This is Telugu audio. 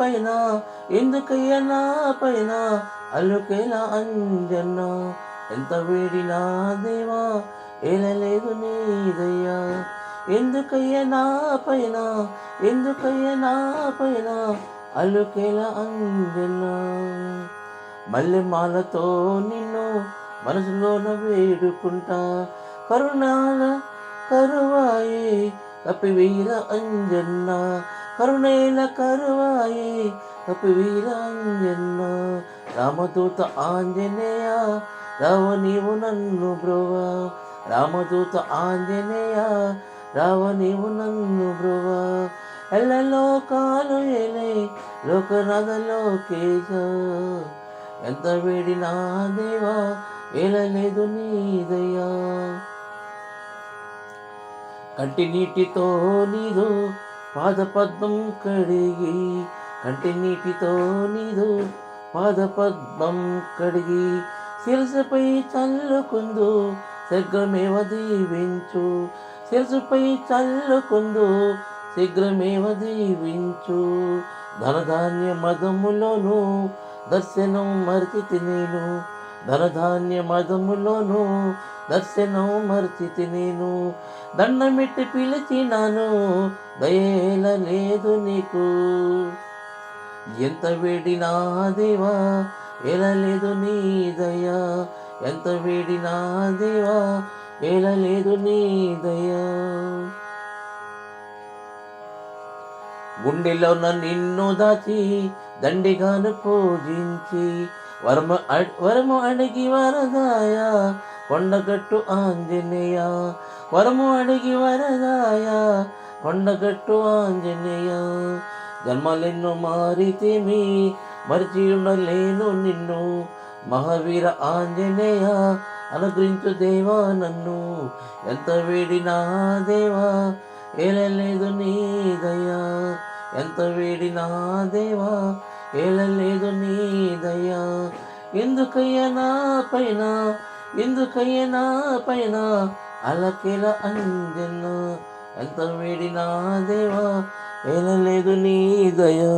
పైన ఎందుకయ్యా నా పైన అల్లుకేలా అంజన్నా ఎంత వేడినా దేవా ఏలలేదు నీదయ్యా. ఎందుకయ్యా నా పైన ఎందుకయ్యా నా పైన అల్లుకేలా అందెన్నో? మల్లె మాలతో నిన్ను మనసులోన వేడుకుంటా. కరుణాల కరువాయి కపివీర అంజన్నా. కరుణేల కరువాయి కపివీరాంజన్న రామదూత ఆంజనేయ రావ నీవు నన్ను బ్రువ. రామదూత ఆంజనేయ రావ నీవు నన్ను బ్రువ. ఎల్ల లోకాలు ఎలే లోకనాథలోకేశ ఎంత వేడినా దేవా ఏలలేదు నీదయ్యా కంటి నీటితో నీదో పాదపద్మం కడిగి కంటి నీటితో నీదు పాదపద్మం కడిగి శిరసుపై చల్లుకుందు శీఘ్రమేవ దీవించు. శిరసుపై చల్లుకుందు శీఘ్రమేవ దీవించు. ధనధాన్య మదములోను దర్శనం మరిచితి నేను ధనధాన్య మదములోను దర్శనం మరిచితి నేను. దండమిట్టి పిలిచినాను దయేల లేదు నీకు. ఎంత వేడినా దేవా ఏలలేదు నీ దయా. ఎంత వేడినా దేవా ఏలలేదు నీ దయా. గుండెలో నిన్ను దాచి దండిగాను పూజించి వరమ వరము అడిగి వరదాయ? కొండగట్టు ఆంజనేయ. వరము అడిగి వరదాయ? కొండగట్టు ఆంజనేయ. జన్మలెన్నో మారితేమి మరిచి ఉండలేను నిన్ను. మహావీర ఆంజనేయ అనుగ్రహించు దేవా నన్ను. ఎంత వేడినా దేవా ఏలలేదు నీ దయా. ఎంత వేడినా దేవా ఏలలేదు నీ దయా. ఎందుకయ్యా నా పైన? ఎందుకయ్యా నా పైన? అలకేల అంజన్న ఎంత వేడినా దేవా ఏలలేదు నీ దయా.